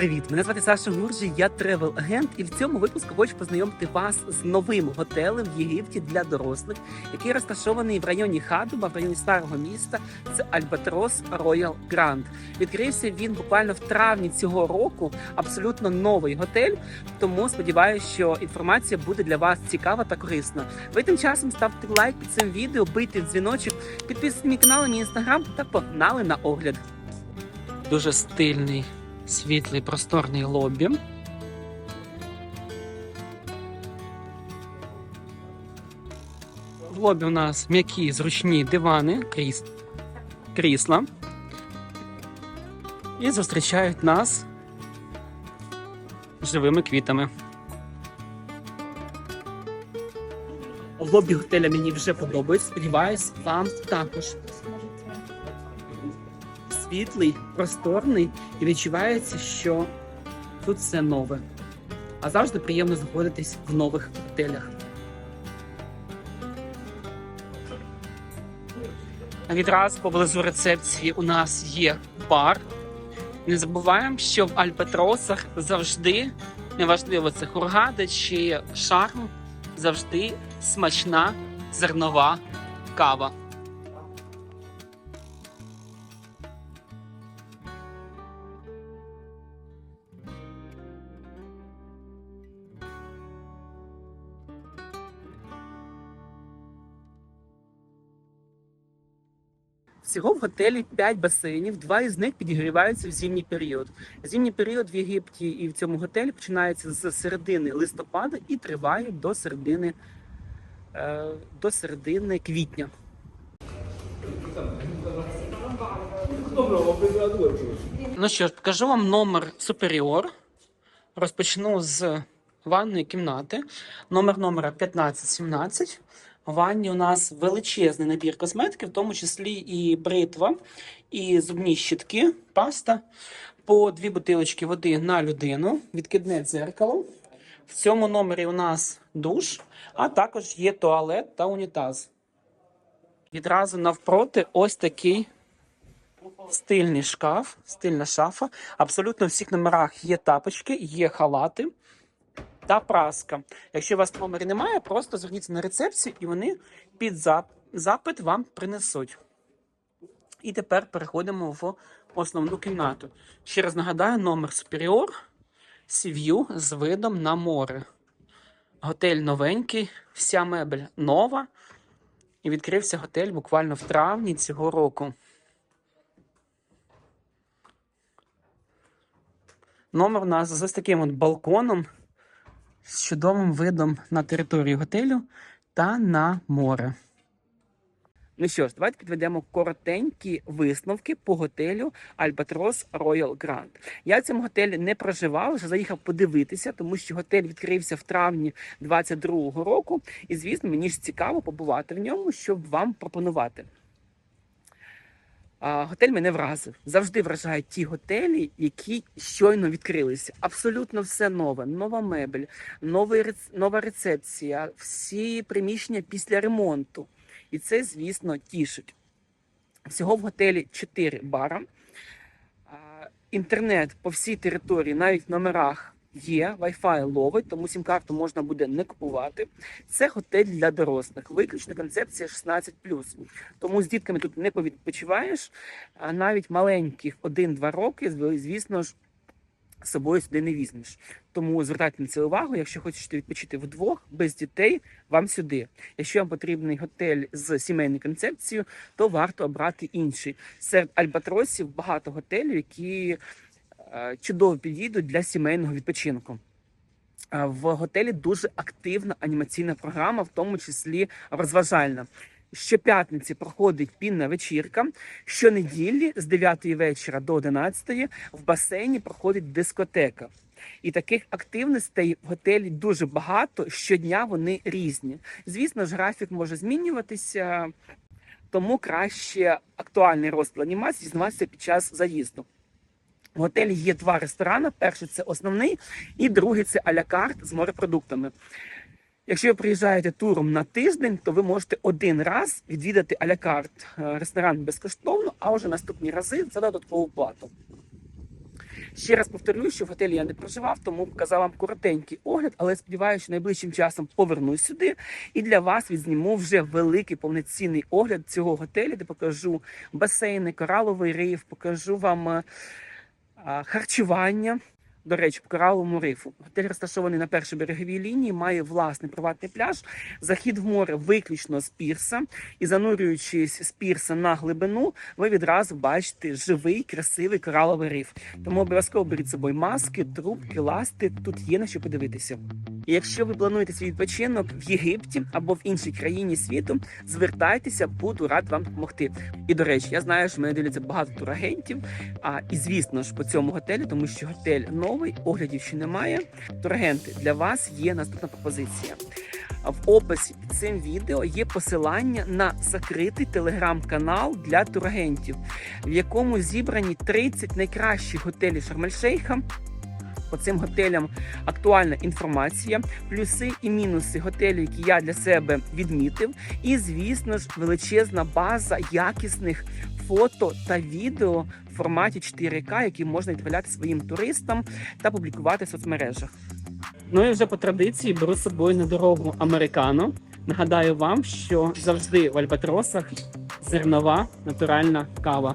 Привіт! Мене звати Саша Гуржі, я тревел-агент, і в цьому випуску хочу познайомити вас з новим готелем в Єгипті для дорослих, який розташований в районі Хадуба, в районі старого міста. Це Альбатрос Роял Гранд. Відкрився він буквально в травні цього року. Абсолютно новий готель. Тому сподіваюся, що інформація буде для вас цікава та корисна. Ви тим часом ставте лайк під цим відео, бийте дзвіночок, підписуйтесь на мій канал, на мій інстаграм та погнали на огляд. Дуже стильний світлий просторний лобі. В лобі у нас м'які зручні дивани, кріс... крісла. І зустрічають нас живими квітами. Лобі готеля мені вже подобається. Сподіваюсь, вам також світлий, просторний і відчувається, що тут все нове. А завжди приємно знаходитись в нових готелях. Відразу поблизу рецепції у нас є бар. Не забуваємо, що в Альпатросах завжди, неважливо це хургада чи шарм, завжди смачна зернова кава. Всього в готелі 5 басейнів, два із них підігріваються в зимній період. Зимній період в Єгипті і в цьому готелі починається з середини листопада і триває до середини, е, до середини квітня. Ну що ж, покажу вам номер Superior. Розпочну з ванної кімнати. Номер номера 1517. Ванні у нас величезний набір косметики, в тому числі і бритва, і зубні щітки, паста, по дві бутилочки води на людину, відкидне дзеркало. В цьому номері у нас душ, а також є туалет та унітаз. Відразу навпроти ось такий стильний шкаф, стильна шафа. Абсолютно в всіх номерах є тапочки, є халати та праска. Якщо у вас в номері немає, просто зверніться на рецепцію і вони під запит вам принесуть. І тепер переходимо в основну кімнату. Ще раз нагадаю, номер Superior Sea з видом на море. Готель новенький, вся мебель нова. І відкрився готель буквально в травні цього року. Номер у нас з таким от балконом з чудовим видом на територію готелю та на море. Ну що ж, давайте підведемо коротенькі висновки по готелю Albatros Royal Grand. Я в цьому готелі не проживав, лише заїхав подивитися, тому що готель відкрився в травні 22-го року. І, звісно, мені ж цікаво побувати в ньому, щоб вам пропонувати. Готель мене вразив. Завжди вражають ті готелі, які щойно відкрилися. Абсолютно все нове, нова мебель, новий, нова рецепція, всі приміщення після ремонту. І це, звісно, тішить. Всього в готелі 4 бара. Інтернет по всій території, навіть в номерах є, Wi-Fi ловить, тому сім-карту можна буде не купувати. Це готель для дорослих. Виключно концепція 16 тому з дітками тут не повідпочиваєш, а навіть маленьких 1-2 роки, звісно ж, з собою сюди не візьмеш. Тому звертайте на це увагу, якщо хочете відпочити вдвох, без дітей, вам сюди. Якщо вам потрібний готель з сімейною концепцією, то варто обрати інший. Серед альбатросів багато готелів, які чудово підійдуть для сімейного відпочинку. Е, В готелі дуже активна анімаційна програма, в тому числі розважальна. Щоп'ятниці проходить пінна вечірка. Щонеділі з 9 вечора до 11 в басейні проходить дискотека. І таких активностей в готелі дуже багато. Щодня вони різні. Звісно ж, графік може змінюватися, тому краще актуальний розклад анімації дізнаватися під час заїзду. В готелі є два ресторани. Перший це основний, і другий це а-ля карт з морепродуктами. Якщо ви приїжджаєте туром на тиждень, то ви можете один раз відвідати а-ля карт е, ресторан безкоштовно, а вже наступні рази за додаткову плату. Ще раз повторюю, що в готелі я не проживав, тому показав вам коротенький огляд, але сподіваюся, що найближчим часом повернусь сюди і для вас відзніму вже великий повноцінний огляд цього готелю, де покажу басейни, кораловий риф, покажу вам е, харчування. До речі, по кораловому рифу. Готель розташований на першій береговій лінії, має власний приватний пляж, захід в море виключно з пірса. І занурюючись з пірса на глибину, ви відразу бачите живий, красивий кораловий риф. Тому обов'язково беріть з собою маски, трубки, ласти. Тут є на що подивитися. І якщо ви плануєте свій відпочинок в Єгипті або в іншій країні світу, звертайтеся, буду рад вам допомогти. І до речі, я знаю, що мене дивляться багато турагентів. А і звісно ж по цьому готелю, тому що готель новий, оглядів ще немає. Турагенти, для вас є наступна пропозиція. В описі під цим відео є посилання на закритий телеграм-канал для турагентів, в якому зібрані 30 найкращих готелів Шарм-ель-Шейха. По цим готелям актуальна інформація, плюси і мінуси готелю, які я для себе відмітив. І, звісно ж, величезна база якісних фото та відео в форматі 4К, які можна відправляти своїм туристам та публікувати в соцмережах. Ну і вже по традиції беру з собою на дорогу американо. Нагадаю вам, що завжди в Альбатросах зернова натуральна кава.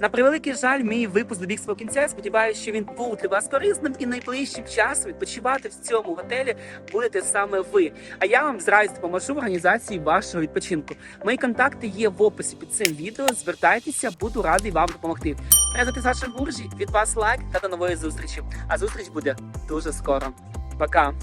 На превеликий жаль, мій випуск добіг свого кінця. Я Сподіваюся, що він був для вас корисним і найближчим часом відпочивати в цьому готелі будете саме ви. А я вам з радістю допоможу в організації вашого відпочинку. Мої контакти є в описі під цим відео. Звертайтеся, буду радий вам допомогти. Звати Саша Гуржі. Від вас лайк та до нової зустрічі. А зустріч буде дуже скоро. Пока.